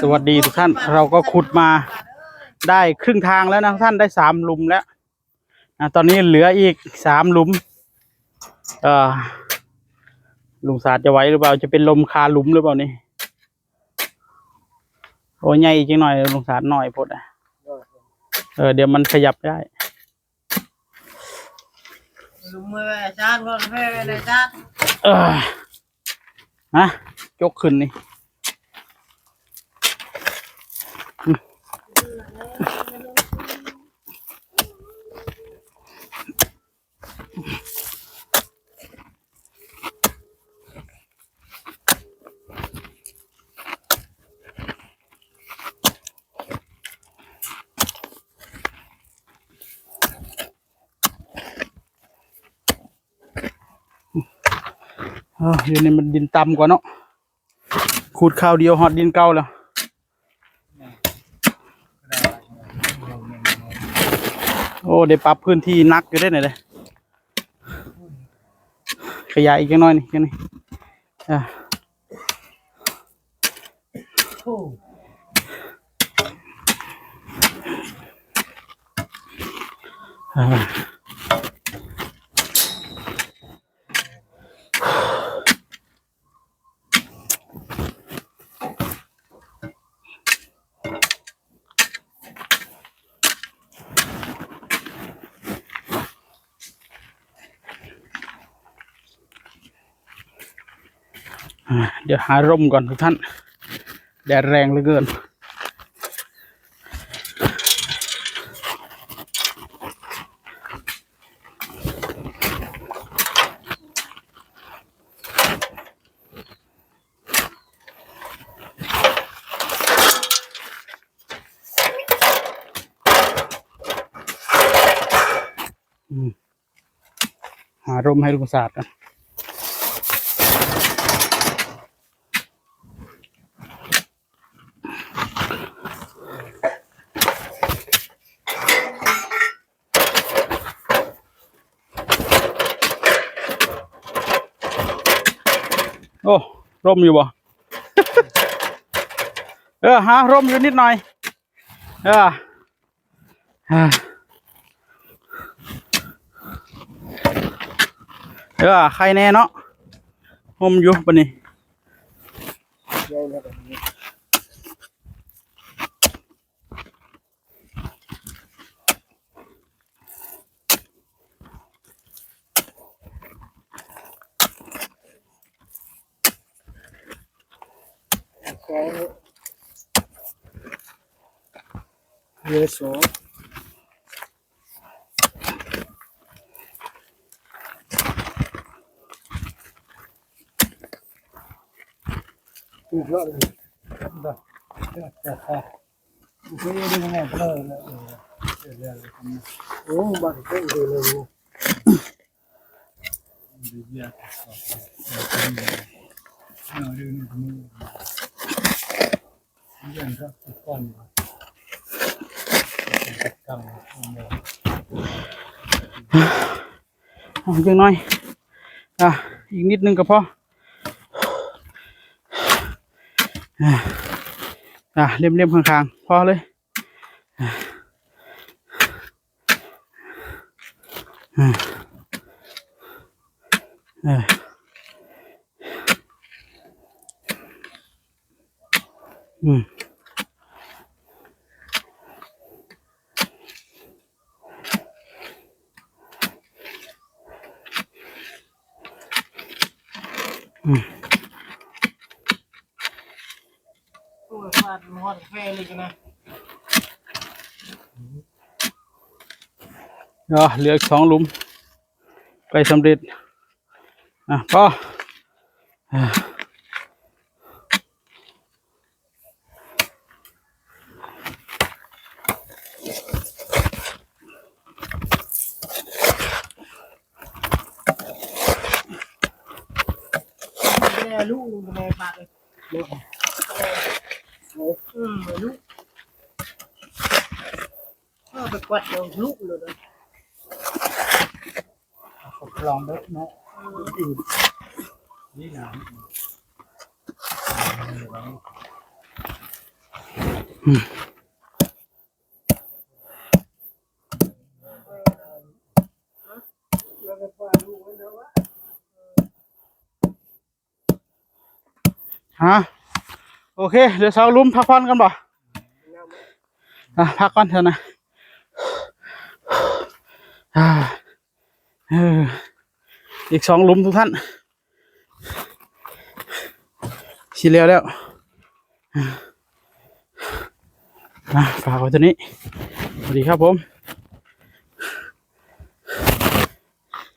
สวัสดีทุกท่านเราก็ขุดมาได้ครึ่งทางแล้วนะทุกท่านได้สามหลุมแล้วนะตอนนี้เหลืออีกสามหลุม เอ่อลุงศาสตร์จะไหวหรือเปล่าจะเป็นลมคาหลุมหรือเปล่านี่โอ้ยใหญ่อีกจังหน่อยลุงศาสตร์หน่อยพดอะเออเดี๋ยวมันขยับได้ลุงไม่ไปชาติก็ไม่ไปเลยชาติเออฮะยกขึ้นนี่ ออเดี๋ยวนี้มันดินต่ำกว่าเนาะขูดข้าวเดียวหอดดินเก่าแล้วโอ้ได้ปรับพื้นที่นักอยู่ได้ไหนเลยขยายอีกน้อยนี่กันนี่อะอ่าอ่า เดี๋ยวหาร่มก่อนทุกท่าน แดดแรงเหลือเกิน หาร่มให้ลุงศาสตร์กัน อ้ร่มอยู่บ่เออฮะร่มอยู่นิดหน่อย เออเออใครแน่เนาะร่มอยู่ปะนี่ เยอะสูงถูกแล้วเลยแบบแต่ค่ะไม่ได้ยังไง เพลินเลยเรื่องโอ้บ้านก็ดูเลยดูเยอะเอาดูนี่มือเรื่องก็ติดก้อนกำเอาจังหน่อย อะ อีกนิดนึงก็พออะอะเล่มๆข้างๆ พอเลยอะ อะอะอืมตู้ฟาดหอดเฟเลยกันนะเดี๋ยวเหลืออีกสองหลุม ไปสำเร็จ อะพอ ลูกแม่ปากเลยอืมลูกพ่อไปกวาดเอาลูกเลยนะลองเด้อเนาะอยู่นี่นะอืม ฮะโอเค เดี๋ยวเช้าลุ้มพักผ่อนกันบ่อะพักก่อนเถอะนะอีกสองลุมทุกท่านชิเลียวแล้วอะฝากไว้ตัวนี้ สวัสดีครับผม